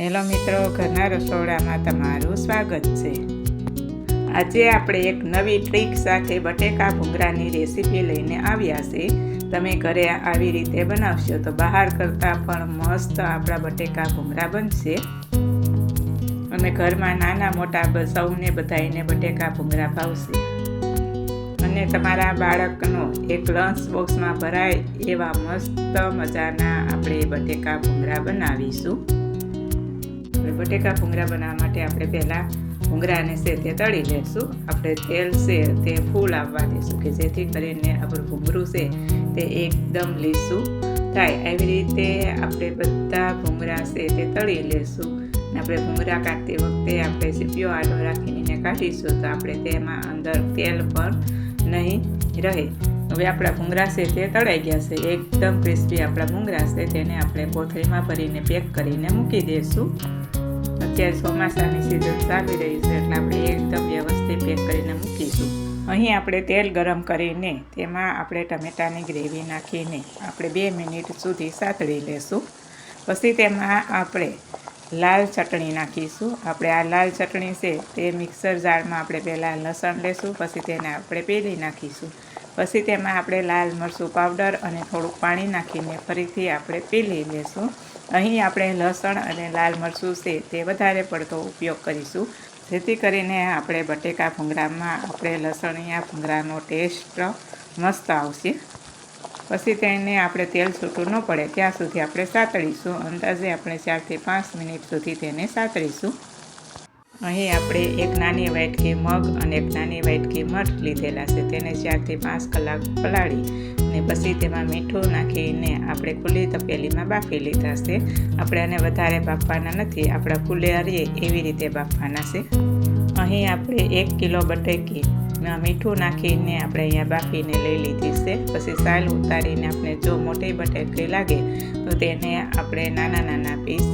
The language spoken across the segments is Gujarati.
હેલો મિત્રો, ઘરના રસોડામાં તમારું સ્વાગત છે. આજે આપણે એક નવી ટ્રીક સાથે બટેકા ભૂંગરાની રેસીપી લઈને આવ્યા છે. તમે ઘરે આવી રીતે બનાવશો તો બહાર કરતાં પણ મસ્ત આપણા બટેકા ભૂંગરા બનશે. અને ઘરમાં નાના મોટા સૌને બધાઈને બટેકા ભૂંગરા ભાવશે. અને તમારા બાળકનો એક લંચ બોક્સમાં ભરાય એવા મસ્ત મજાના આપણે બટેકા ભૂંગરા બનાવીશું. આપણે બટેકા ભૂંગરા બનાવવા માટે આપણે પહેલાં ભૂંગરાને છે તે તળી લેશું. આપણે તેલ છે તે ફૂલ આવવા દઈશું કે જેથી કરીને આપણું ભૂંગરું છે તે એકદમ લીસું થાય. એવી રીતે આપણે બધા ભૂંગરા છે તે તળી લેશું. આપણે ભૂંગરા કાઢતી વખતે આપણે સીપીઓ આડો રાખીને કાઢીશું તો આપણે તેમાં અંદર તેલ પણ નહીં રહે. હવે આપણા ભૂંગરા છે તે તળાઈ ગયા છે. એકદમ ક્રિસ્પી આપણા ભૂંગરા છે તેને આપણે કોથળીમાં ભરીને પેક કરીને મૂકી દઈશું અત્યારે ચોમાસાની સિઝન ચાલી રહી છે એટલે આપણે એકદમ વ્યવસ્થિત પેક કરીને મૂકીશું. અહીં આપણે તેલ ગરમ કરીને તેમાં આપણે ટમેટાની ગ્રેવી નાખીને આપણે બે મિનિટ સુધી સાતળી લેશું. પછી તેમાં આપણે લાલ ચટણી નાખીશું. આપણે આ લાલ ચટણી છે તે મિક્સર જારમાં આપણે પહેલાં લસણ લેશું, પછી તેને આપણે પેલી નાખીશું. પછી તેમાં આપણે લાલ મરચું પાવડર અને થોડુંક પાણી નાખીને ફરીથી આપણે પીલી લેશું. અહીં આપણે લસણ અને લાલ મરચું છે તે વધારે પડતો ઉપયોગ કરીશું. જેથી કરીને આપણે બટેકા ભૂંગળામાં આપણે લસણિયા ભૂંગળાનો ટેસ્ટ મસ્ત આવશે. પછી તેને આપણે તેલ છૂટું ન પડે, ત્યાં સુધી આપણે સાતળીશું. અંદાજે આપણે ચારથી પાંચ મિનિટ સુધી તેને સાતળીશું. અહીં આપણે એક નાની વાટકી મગ અને એક નાની વાટકી મઠ લીધેલા છે. તેને ચારથી પાંચ કલાક પલાળી અને પછી તેમાં મીઠું નાખીને આપણે ખુલ્લી તપેલીમાં બાફી લીધા છે. આપણે આને વધારે બાફવાના નથી, આપણા ખુલ્લે હરીએ એવી રીતે બાફવાના છે. અહીં આપણે એક કિલો બટેકી મીઠું નાખીને આપણે અહીંયા બાફીને લઈ લીધી છે. પછી સાલ ઉતારીને આપણે જો મોટી બટેકી લાગે તો તેને આપણે નાના નાના પીસ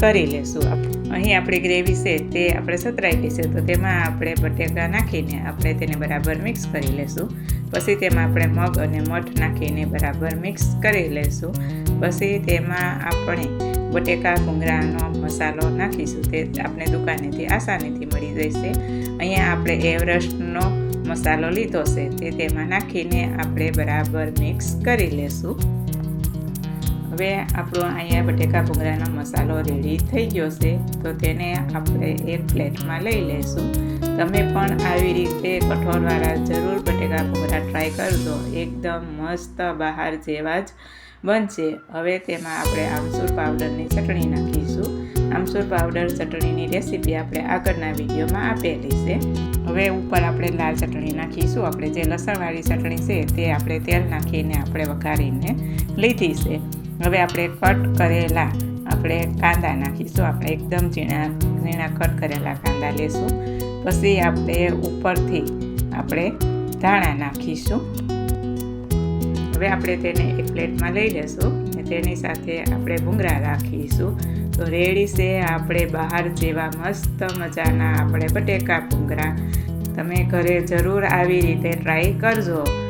કરી લેશું અહીં આપણી ગ્રેવી છે તે આપણે સતરાઈ છે, તો તેમાં આપણે બટેકા નાખીને આપણે તેને બરાબર મિક્સ કરી લેશું. પછી તેમાં આપણે મગ અને મઠ નાખીને બરાબર મિક્સ કરી લેશું. પછી તેમાં આપણે બટેકા, ભૂંગળાનો મસાલો નાખીશું. તે આપણે દુકાનેથી આસાનીથી મળી જશે. અહીંયા આપણે એવરેસ્ટનો મસાલો લીધો છે, તે તેમાં નાખીને આપણે બરાબર મિક્સ કરી લેશું. હવે આપણો અહીંયા બટેકા ભૂંગળાનો મસાલો રેડી થઈ ગયો છે, તો તેને આપણે એક પ્લેટમાં લઈ લઈશું તમે પણ આવી રીતે કઠોળવાળા જરૂર બટેકા ભૂંગળા ટ્રાય કરજો. એકદમ મસ્ત બહાર જેવા જ બનશે. હવે તેમાં આપણે આમસૂર પાવડરની ચટણી નાખીશું. આમસૂર પાવડર ચટણીની રેસીપી આપણે આગળના વિડીયોમાં આપેલી છે. હવે ઉપર આપણે લાલ ચટણી નાખીશું. આપણે જે લસણવાળી ચટણી છે તે આપણે તેલ નાખીને આપણે વઘારીને લીધી છે. હવે આપણે કટ કરેલા આપણે કાંદા નાખીશું. આપણે એકદમ ઝીણા ઝીણા કટ કરેલા કાંદા લેશું. પછી આપણે ઉપરથી આપણે ધાણા નાખીશું. હવે આપણે તેને એક પ્લેટમાં લઈ લેશું અને તેની સાથે આપણે ભૂંગળા રાખીશું. તો રેડી છે આપણે બહાર જેવા મસ્ત મજાના આપણે બટેકા ભૂંગળા. તમે ઘરે જરૂર આવી રીતે ટ્રાય કરજો.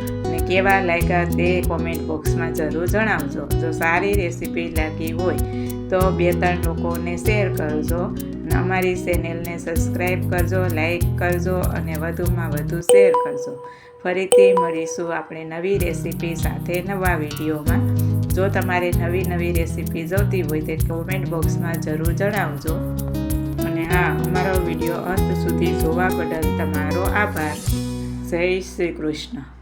કેવા લાગ્યા તે કોમેન્ટ બોક્સમાં જરૂર જણાવજો. જો સારી રેસીપી લાગી હોય તો બે ત્રણ લોકોને શેર કરજો અને અમારી ચેનલને સબસ્ક્રાઈબ કરજો લાઈક કરજો અને વધુમાં વધુ શેર કરજો. ફરીથી મળીશું આપણે નવી રેસીપી સાથે નવા વિડીયોમાં. જો તમારે નવી નવી રેસીપી જોતી હોય તે કોમેન્ટ બોક્સમાં જરૂર જણાવજો. અને હા, અમારો વીડિયો અંત સુધી જોવા બદલ તમારો આભાર. જય શ્રી કૃષ્ણ.